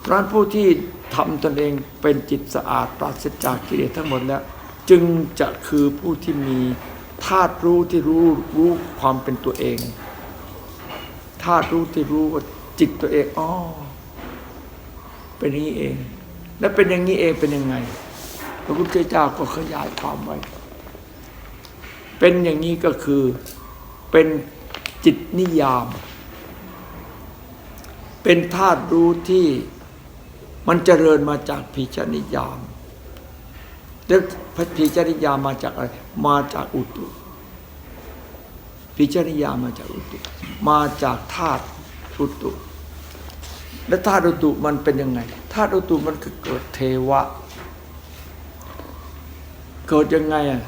เพราะฉะนั้นผู้ที่ทำตนเองเป็นจิตสะอาดปราศจากกิเลสทั้งหมดแล้ว จึงจะคือผู้ที่มีธาตุรู้ที่รู้รู้ความเป็นตัวเองธาตุรู้ที่รู้ว่าจิตตัวเองอ๋อเป็นอย่างนี้เอง และเป็นอย่างนี้เองเป็นยังไง พระพุทธเจ้าก็ขยายความไว้ เป็นอย่างนี้ก็คือเป็นจิตนิยาม เป็นธาตุรู้ที่ มันเจริญมาจากพิจนิยามแล้วพิจนิยามมาจากอะไร มาจากอุตุพิจนิยามมาจากอุตุ มาจากธาตุอุตุ และธาตุอุตุมันเป็นยังไงธาตุอุตุมันคือเกิดเทวะ เกิดยังไงอะ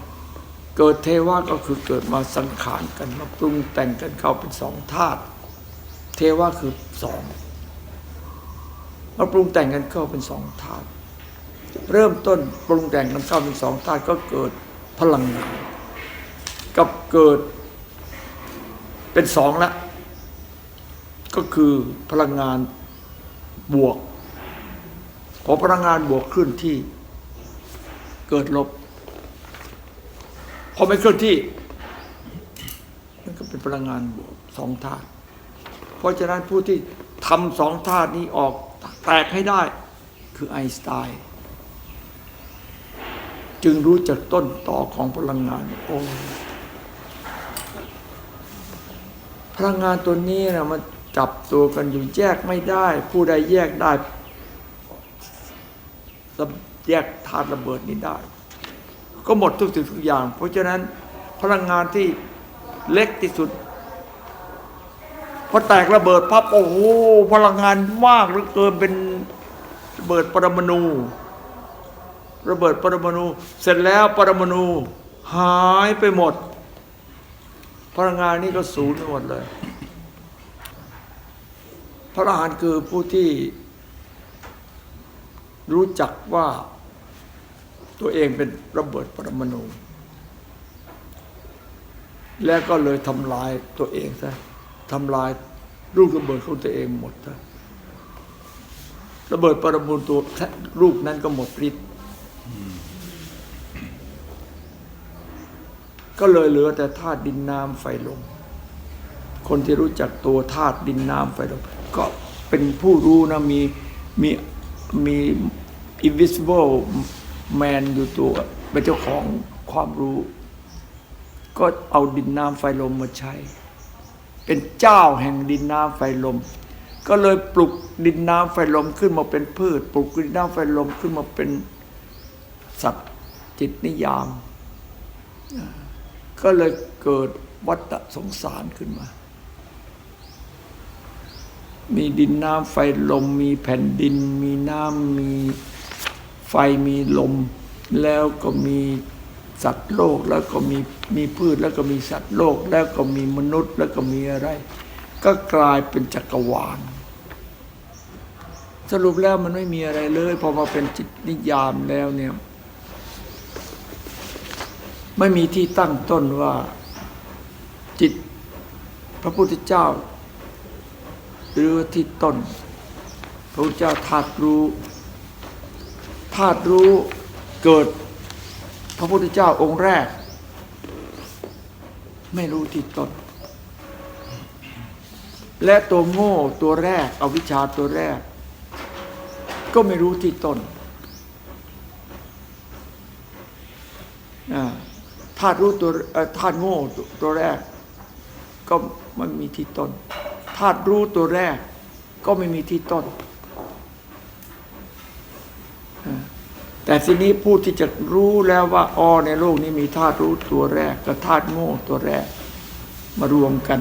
เกิดเทวะก็คือเกิดมาสังขารกันมาปรุงแต่งกันเข้าเป็นสองธาตุเทวะคือสอง มาปรุงแต่งกันเข้าเป็นสองธาตุเริ่มต้นปรุงแต่งกันเข้าเป็นสองธาตุก็เกิดพลังงานกับเกิดเป็นสองละก็คือพลังงานบวกพอพลังงานบวกขึ้นที่เกิดลบพอไม่เคลื่อนที่นั่นก็เป็นพลังงานบวกสองธาตุเพราะฉะนั้นผู้ที่ทำสองธาตุนี้ออก แตกให้ได้คือไอน์สไตน์จึงรู้จักต้นต่อของพลังงานโอ้พลังงานตัวนี้นะมันจับตัวกันอยู่แยกไม่ได้ ผู้ใดแยกได้แยกธาตุระเบิดนี้ได้ ก็หมดทุกสิ่งทุกอย่าง เพราะฉะนั้นพลังงานที่เล็กที่สุด พอแตกระเบิดพับโอ้โหพลังงานมากเหลือเกินเป็นระเบิดปรมาณูระเบิดปรมาณูเสร็จแล้วปรมาณูหายไปหมด พลังงานนี้ก็สูญไปหมดเลย พระอรหันต์คือผู้ที่ รู้จักว่าตัวเองเป็นระเบิดปรมาณูแล้วก็เลยทำลายตัวเองซะ ทำลายลูกระเบิดของตัวเองหมดซะระเบิดปรมาณูตัวลูกนั้นก็หมดฤทธิ์ก็เลยเหลือแต่ธาตุดินน้ำไฟลม คนที่รู้จักตัวธาตุดินน้ำไฟลม ก็เป็นผู้รู้นะมีมีมี invisible man อยู่ตัวเป็นเจ้าของความรู้ ก็เอาดินน้ำไฟลมมาใช้ เป็นเจ้าแห่งดินน้ำไฟลม ก็เลยปลุกดินน้ำไฟลมขึ้นมาเป็นพืช ปลุกดินน้ำไฟลมขึ้นมาเป็นสัตว์จิตนิยาม ก็เลยเกิดวัฏสงสารขึ้นมา มีดินน้ำไฟลม มีแผ่นดิน มีน้ำมีไฟมีลม แล้วก็มี สัตว์โลกแล้วก็มีมีพืชแล้วก็มีสัตว์โลก แล้วก็มีมนุษย์แล้วก็มีอะไร ก็กลายเป็นจักรวาล สรุปแล้วมันไม่มีอะไรเลยพอมาเป็นจิตนิยามแล้วเนี่ยไม่มีที่ตั้งต้นว่าจิตพระพุทธเจ้า หรือที่ต้น พระพุทธเจ้าธาตุรู้ธาตุรู้เกิด พระพุทธเจ้าองค์แรก ไม่รู้ที่ต้นและตัวโง่ตัวแรกเอาวิชชาตัวแรก ก็ไม่รู้ที่ต้นธาตุรู้ตัวธาตุโง่ตัวแรก ก็ไม่มีที่ต้นธาตุรู้ตัวแรก ก็ไม่มีที่ต้น แต่ทีนี้ผู้ที่จะรู้แล้วว่าอ๋อในโลกนี้มีธาตุรู้ตัวแรกกับธาตุโง่ตัวแรก มารวมกัน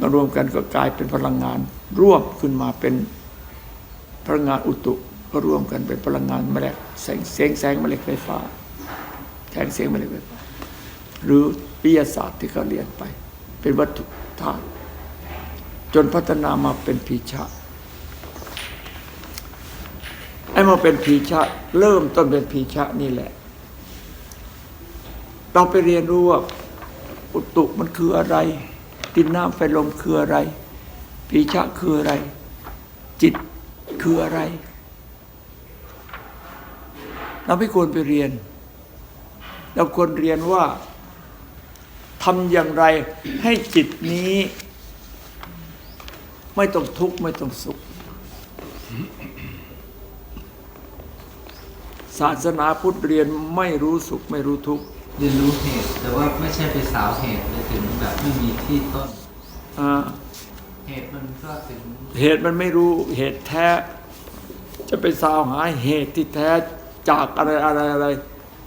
มารวมกันก็กลายเป็นพลังงาน รวมขึ้นมาเป็นพลังงานอุตุก็ร่วมกันเป็นพลังงานแม่เหล็กแสงแสงแสงแม่เหล็กไฟฟ้าแสงเสียงแม่เหล็กไฟฟ้าหรือวิทยาศาสตร์ที่เขาเรียนไป เป็นวัตถุธาตุจนพัฒนามาเป็นพีชะ อ้มาเป็นพีชะ เริ่มต้นเป็นพีชะนี่แหละ เราไปเรียนรู้ว่าอุตุมันคืออะไรดินน้ำไฟลมคืออะไรพีชะคืออะไร จิตคืออะไร เราไม่ควรไปเรียน เราควรเรียนว่าทำอย่างไรให้จิตนี้ ไม่ต้องทุกข์ไม่ต้องสุข ศาสนาพุทธเรียนไม่รู้สุขไม่รู้ทุกข์เรียนรู้เหตุ แต่ว่าไม่ใช่ไปสาวเหตุเลยถึงแบบไม่มีที่ต้นอ่าเหตุมันก็ถึงเหตุมันไม่รู้เหตุแท้ จะไปสาวหาเหตุที่แท้จากอะไรอะไรอะไร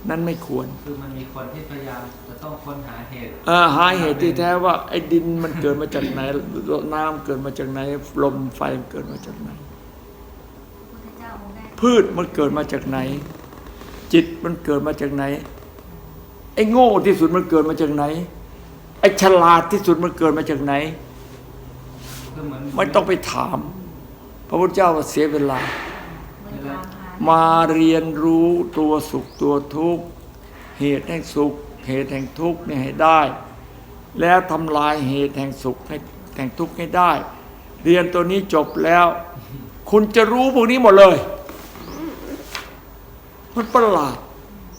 นั้นไม่ควร คือมันมีคนที่พยายามจะต้องค้นหาเหตุเอ่อหาเหตุที่แท้ว่าไอ้ดินมันเกิดมาจากไหนน้ำเกิดมาจากไหนลมไฟมันเกิดมาจากไหนพุทธเจ้าองค์แรกพืชมันเกิดมาจากไหน จิตมันเกิดมาจากไหน ไอ้โง่ที่สุดมันเกิดมาจากไหน ไอ้ฉลาดที่สุดมันเกิดมาจากไหนคือเหมือนไม่ต้องไปถาม พระพุทธเจ้าว่าเสียเวลาเหมือนความหามาเรียนรู้ตัวสุขตัวทุกข์เหตุแห่งสุข เหตุแห่งทุกข์เนี่ยให้ได้ แล้วทำลายเหตุแห่งสุขให้แห่งทุกข์ให้ได้ เรียนตัวนี้จบแล้ว คุณจะรู้พวกนี้หมดเลย มันประหลาด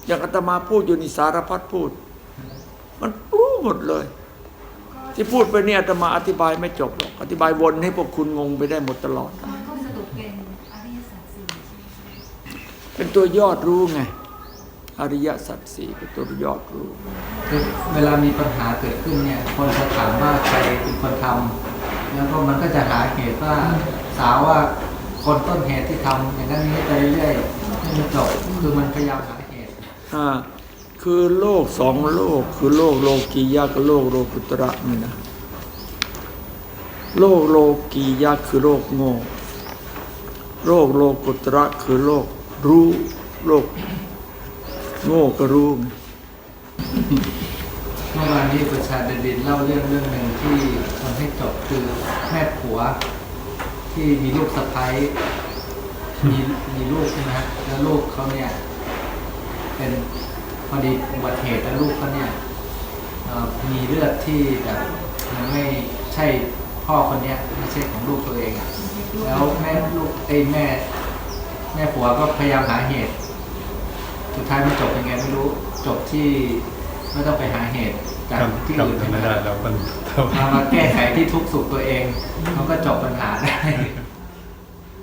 อย่างอาตมาพูดอยู่ในสารพัดพูด มันรู้หมดเลย ที่พูดไปเนี่ยอาตมาอธิบายไม่จบหรอกอธิบายวนให้พวกคุณงงไปได้หมดตลอด เป็นตัวยอดรู้ไงอริยสัจสี่เป็นตัวยอดรู้คือเวลามีปัญหาเกิดขึ้นเนี่ย คนจะถามว่าใครเป็นคนทำแล้วก็มันก็จะหาเหตุว่าสาวว่าคนต้นเหตุที่ทำอย่างนั้นนี้ไปเรื่อย ๆให้มันจบคือมันพยายามหาเหตุอ่าคือโลกสองโลก คือโลกโลกียะกับโลกโลกุตระนี่นะโลกโลกียะคือโลกโง่โลกโลกุตระคือโลกรู้โลก โง่ก็รู้ไงเมื่อวานนี้ประชาเดนดินเล่าเรื่องเรื่องหนึ่งที่ทำให้จบคือแม่ผัวที่มีลูกสะใภ้ มีมีลูกใช่ไหมฮะแล้วลูกเขาเนี่ย เป็นพอดีอุบัติเหตุแล้วลูกเขาเนี่ยเอ่อมีเลือดที่แบบมันไม่ใช่พ่อคนเนี้ยไม่ใช่ของลูกตัวเองอะแล้วแม่ลูกไอ้ยแม่ แม่ผัวก็พยายามหาเหตุ สุดท้ายมันจบยังไงไม่รู้จบที่ไม่ต้องไปหาเหตุจากจำที่อื่นจำไม่ได้แล้วมันมามาแก้ไขที่ทุกข์สุขตัวเองมันก็จบปัญหาได้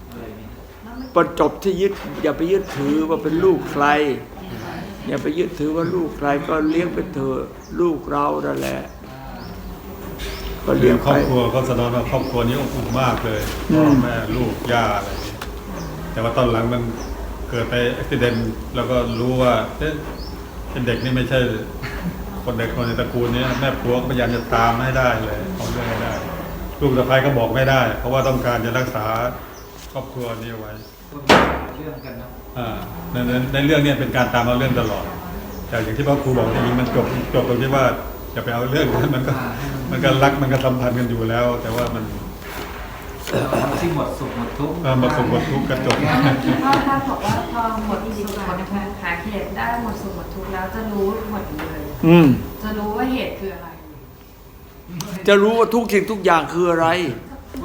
อะไรอย่างเงี้ย แล้วมัน ประจบที่ยึดอย่าไปยึดถือว่าเป็นลูกใคร อย่าไปยึดถือว่าลูกใครก็เลี้ยงเป็นเถอะลูกเรานั่นแหละก็เลี้ยงครอไปบครัวเขาแสดงว่าครอบครัวนี้อบอุ่นมากเลยอืพ่อมแม่ลูกย่าอะไรอย่างนี้แต่ว่าตอนหลังมันเกิดไปอุบิเหตุแล้วก็รู้ว่าเอ๊ะเป็นเด็กนี่ไม่ใช่ คนเด็กคนในตระกูลเนี้แม่ผัวก็พยายามจะตามให้ได้เลยเอาเรื่องให้ได้ ลูกสะใภ้ก็บอกไม่ได้ เพราะว่าต้องการจะรักษาครอบครัวนี้เอาไว้ ก็มีเรื่องกันเนาะอ่าในในในเรื่องเนี้เป็นการตามเอาเรื่องตลอด แต่อย่างที่พ่อครูบอกจริงๆมันจบจบตรงที่ว่าจะไปเอาเรื่องนั้นมันก็อ่าให้มันมันก็รักมันก็สัมพันธ์กันอยู่แล้ว แต่ว่ามันเอาที่หมดสุขหมดทุกข์เออหมดสุขหมดทุกข์กระจกพ่อท่านบอกว่าพอหมดสุขหมดทุกข์หาเหตุได้หมดสุขหมดทุกข์แล้วจะรู้หมดเลย อืม จะรู้ว่าเหตุคืออะไร จะรู้ว่าทุกสิ่งทุกอย่างคืออะไร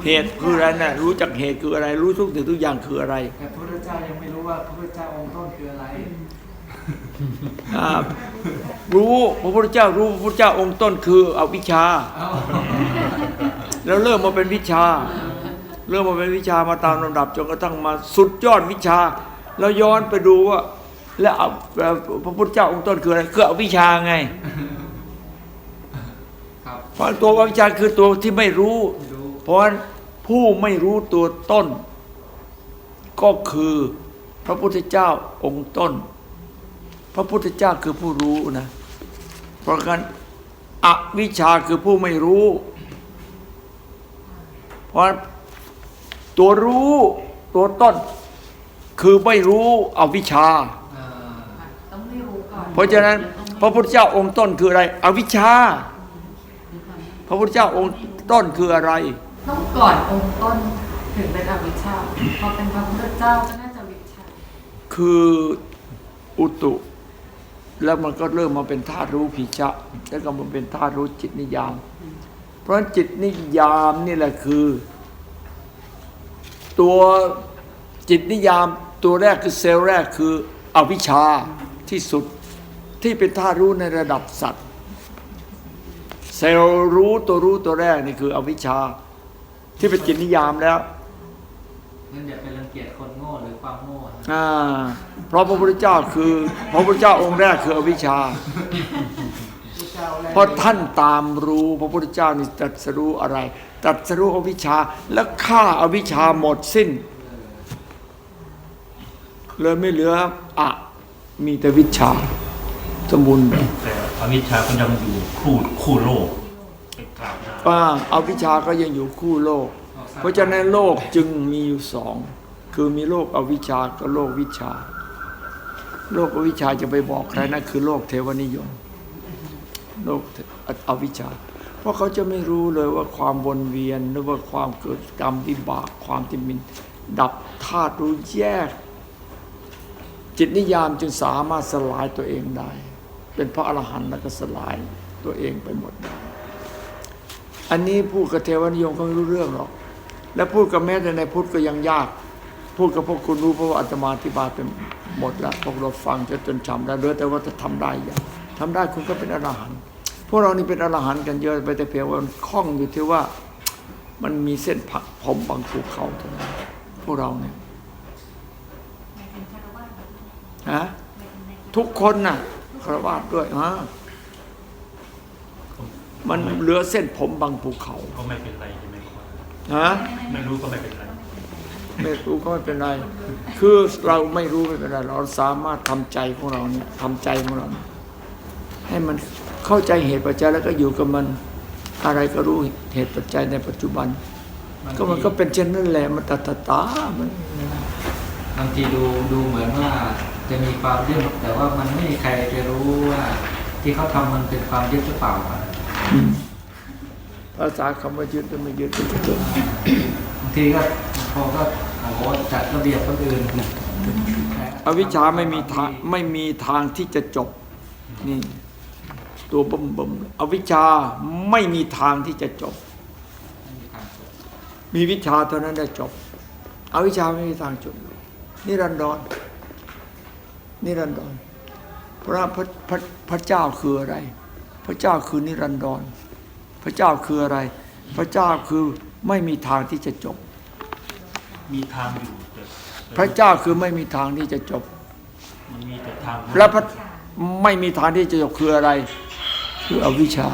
เหตุคืออะไรนะ่ะรู้จักเหตุคืออะไร รู้ทุกสิ่งทุกอย่างคืออะไรแต่พระพุทธเจ้ายังไม่รู้ว่าพระพุทธเจ้าองค์ต้นคืออะไรอ่ารู้พระพุทธเจ้ารู้พระพุทธเจ้าองค์ต้นคืออวิชชาเอ้าแล้วเริ่มมาเป็นวิชา เริ่มมาเป็นวิชามาตามลำดับจนกระทั่งมาสุดยอดวิชา แล้วย้อนไปดูว่า แล้วเอาแล้วพระพุทธเจ้าองค์ต้นคืออะไรคืออวิชชาไงครับเพราะตัวอวิชชาคือตัวที่ไม่รู้ไม่รู้ เพราะฉะนั้นผู้ไม่รู้ตัวต้น ก็คือพระพุทธเจ้าองค์ต้น พระพุทธเจ้าคือผู้รู้นะ เพราะงั้นอวิชชาคือผู้ไม่รู้ เพราะฉะนั้นตัวรู้ตัวต้น คือไม่รู้อวิชชาเอ่อต้องไม่รู้ก่อนเพราะฉะนั้น พระพุทธเจ้าองค์ต้นคืออะไร อวิชชา พระพุทธเจ้าองค์ต้นคืออะไร ต้องก่อนองค์ต้นถึงเป็นอวิชชาพอเป็นพระพุทธเจ้าก็น่าจะวิชา คืออุตุ แล้วมันก็เริ่มมาเป็นธาตุรู้พิชะ แล้วก็มาเป็นธาตุรู้จิตนิยาม เพราะจิตนิยามนี่แหละคือ ตัวจิตนิยามตัวแรกคือเซลล์แรกคืออวิชชาที่สุดที่เป็นธาตุรู้ในระดับสัตว์ เซลล์รู้ตัวรู้ตัวแรกนี่คืออวิชชา ที่เป็นจิตนิยามแล้วงั้นอย่าไปรังเกียจคนโง่หรือความโง่นะอ่าเพราะพระพุทธเจ้าคือ พระพุทธเจ้าองค์แรกคืออวิชชาเพราะท่านตามรู้พระพุทธเจ้านี่ตรัสรู้อะไรตรัสรู้อวิชชาและฆ่าอาวิชชาหมดสิ้น เลยไม่เหลืออะมีแต่วิชชาสมบูรณ์แบบแต่อวิชชาก็ยังอยู่คู่คู่โลกเป็นกล่า วหน้าว่าอาวิชชาก็ยังอยู่คู่โลก เพราะฉะนั้นโลกจึงมีอยู่สอง คือมีโลกอวิชชากับโลกวิชา โลกอวิชชาจะไปบอกใครนะคือโลกเทวนิยม โลกอวิชชา เพราะเขาจะไม่รู้เลยว่าความวนเวียนหรือว่าความเกิดกรรมวิบากความที่มินดับธาตุรู้แยก จิตนิยามจึงสามารถสลายตัวเองได้ เป็นพระอรหันต์แล้วก็สลายตัวเองไปหมดได้ อันนี้พูดกับเทวนิยมก็ไม่รู้เรื่องหรอก และพูดกับแม้แต่ในพุทธก็ยังยาก พูดกับพวกคุณรู้เพราะว่าอาตมาอธิบายเป็นหมดแล้วพวกเราฟังจนจนจำได้เหลือแต่ว่าจะทำได้อย่างทำได้คุณก็เป็นอรหันต์พวกเรานี่เป็นอรหันต์กันเยอะไปแต่เพียงว่ามันคล่องอยู่ที่ว่า มันมีเส้นผักผมบางภูเขาเท่านั้นพวกเราเนี่ยฮะทุกคนน่ะคารวะด้วยฮะ มันเหลือเส้นผมบางภูเขาก็ไม่เป็นไรใช่ไหมครับฮะไม่รู้ก็ไม่เป็นไรไม่รู้ก็ไม่เป็นไร คือเราไม่รู้ไม่เป็นไร เราสามารถทำใจของเราเนี่ยทำใจของเราเนี่ยให้มันเข้าใจเหตุปัจจัยแล้วก็อยู่กับมันอะไรก็รู้เหตุปัจจัยในปัจจุบัน ก็มันก็เป็นเช่นนั้นแหละมันตาตาตามันบางทีดูดูเหมือนว่าจะมีความยึดแต่ว่ามันไม่มีใครจะรู้ว่า ที่เขาทำมันเป็นความยึดหรือเปล่าอะ ภาษาคำว่ายึดก็ไม่ยึดก็จะเกิดบางทีก็พอก็โอ้โหจัดระเบียบคนอื่นอวิชชาไม่มีทางไม่มีทางที่จะจบนี่ตัวบ่มบ่มอวิชชาไม่มีทางที่จะจบไม่มีทางจบมีวิชาเท่านั้นได้จบ อวิชชาไม่มีทางจบนิรันดรนิรันดรเพราะว่าพระพระพระเจ้าคืออะไร พระเจ้าคือนิรันดร พระเจ้าคืออะไร พระเจ้าคือไม่มีทางที่จะจบ มีทางอยู่แต่พระเจ้าคือไม่มีทางที่จะจบ มันมีแต่ทางและพระไม่มีทางที่จะจบคืออะไร คืออวิชชา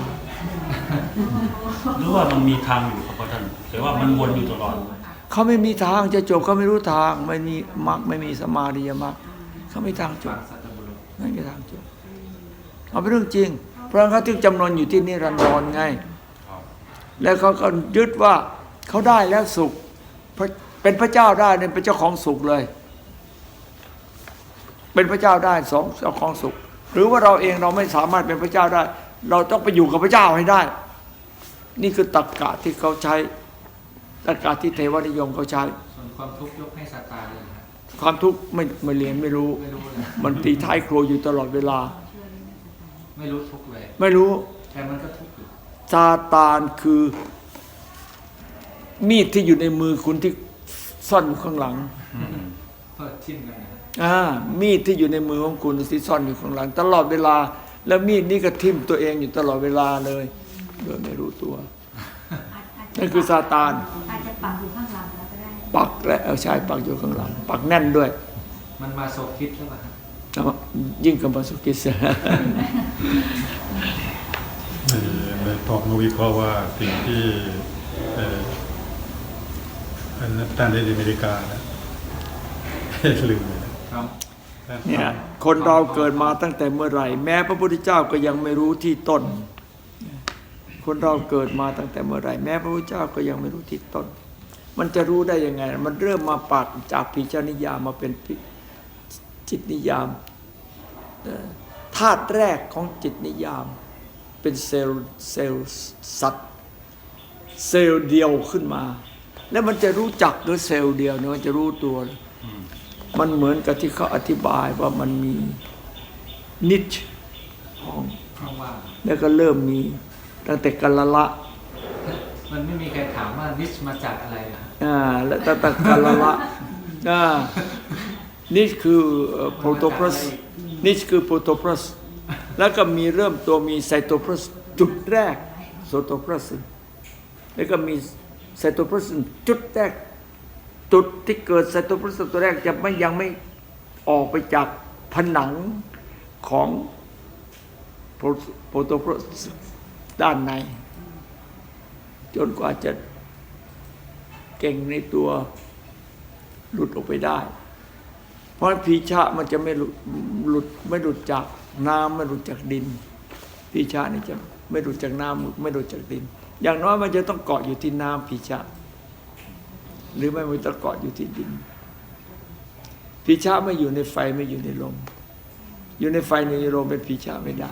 หรือว่ามันมีทางอยู่ครับพ่อท่านแต่ว่ามันวนอยู่ตลอดเขาไม่มีทางจะจบเขาไม่รู้ทางไม่มีมรรคไม่มีสมาธิยมรรคเขาไม่มีทางจฟับงสัตบุรุษไม่มีทางจบเอาเป็นเรื่องจริง เพราะเขาถึงจำนวนอยู่ที่นิรันดรไง แล้วเขาก็ยึดว่าเขาได้แล้วสุขพระเป็นพระเจ้าได้เนี่ยเป็นเจ้าของสุขเลย เป็นพระเจ้าได้สองเจ้าของสุข หรือว่าเราเองเราไม่สามารถเป็นพระเจ้าได้ เราต้องไปอยู่กับพระเจ้าให้ได้ นี่คือตรรกะที่เขาใช้ตรรกะที่เทวนิยมเขาใช้ส่วนความทุกข์ยกให้สัตตาเลยนะความทุกข์ไม่ไม่เรียนไม่รู้ไม่รู้เลยมันตีท้ายครัวอยู่ตลอดเวลา ไม่รู้ทุกข์เลย ไม่รู้ แต่มันก็ทุกข์อยู่ซาตานคือ มีดที่อยู่ในมือคุณที่ซ่อนอยู่ข้างหลังอืมเพื่อทิ่มกันนะอ่ามีดที่อยู่ในมือของคุณที่ซ่อนอยู่ข้างหลัง ตลอดเวลา แล้วมีดนี้ก็ทิ่มตัวเองอยู่ตลอดเวลาเลยโดยไม่รู้ตัวนั่นคือซาตานอาจจะปักอยู่ข้างหลังแล้วก็ได้ปักและเอาชายปักอยู่ข้างหลัง ปักแน่นด้วย มันมาโซคิดหรือเปล่าฮะ ยิ่งกับมาสุกิสในในตอบมาวิเคราะห์ว่าสิ่งที่เอ่ออันนั้นท่านในอเมริกานะลืมเลยนะครับเนี่ยคนเราเกิดมาตั้งแต่เมื่อไหร่ แม้พระพุทธเจ้าก็ยังไม่รู้ที่ต้น คนเราเกิดมาตั้งแต่เมื่อไหร่ แม้พระพุทธเจ้าก็ยังไม่รู้ที่ต้น มันจะรู้ได้ยังไง มันเริ่มมาปากจากพิจารนิยามมาเป็นพิ จิตนิยามเอ่อธาตุแรกของจิตนิยาม เป็นเซลล์เซลล์สัตว์เซลล์เดียวขึ้นมา แล้วมันจะรู้จักด้วยเซลล์เดียวเนี่ยมันจะรู้ตัวเลยอืมมันเหมือนกับที่เขาอธิบายว่ามันมีนิชห้องเพราะว่าแล้วก็เริ่มมีตั้งแต่กัลละ มันไม่มีใครถามว่านิชมาจากอะไรนะอ่า และตะตะกาละละอ่า นี่คือโปรโตพลัสนี่คือโปรโตพลัสแล้วก็มีเริ่มตัวมีไซโตพลัสจุดแรกโซโตพลัสแล้วก็มีไซโตพลัสจุดแรกจุดที่เกิดไซโตพลัสตัวแรกจะไม่ยังไม่ออกไปจากผนังของโปรโตพลัสด้านใน จนกว่าจะเก่งในตัวหลุดออกไปได้ ราะพีชะมันจะไม่หลุดหลุดไม่หลุดจากน้ำไม่หลุดจากดินพีชะนี่จะไม่หลุดจากน้ำไม่หลุดจากดิน อย่างน้อยมันจะต้องเกาะอยู่ที่น้ำพีชะ หรือไม่มันต้องเกาะอยู่ที่ดินพีชะไม่อยู่ในไฟไม่อยู่ในลม อยู่ในไฟในลมเป็นพีชะไม่ได้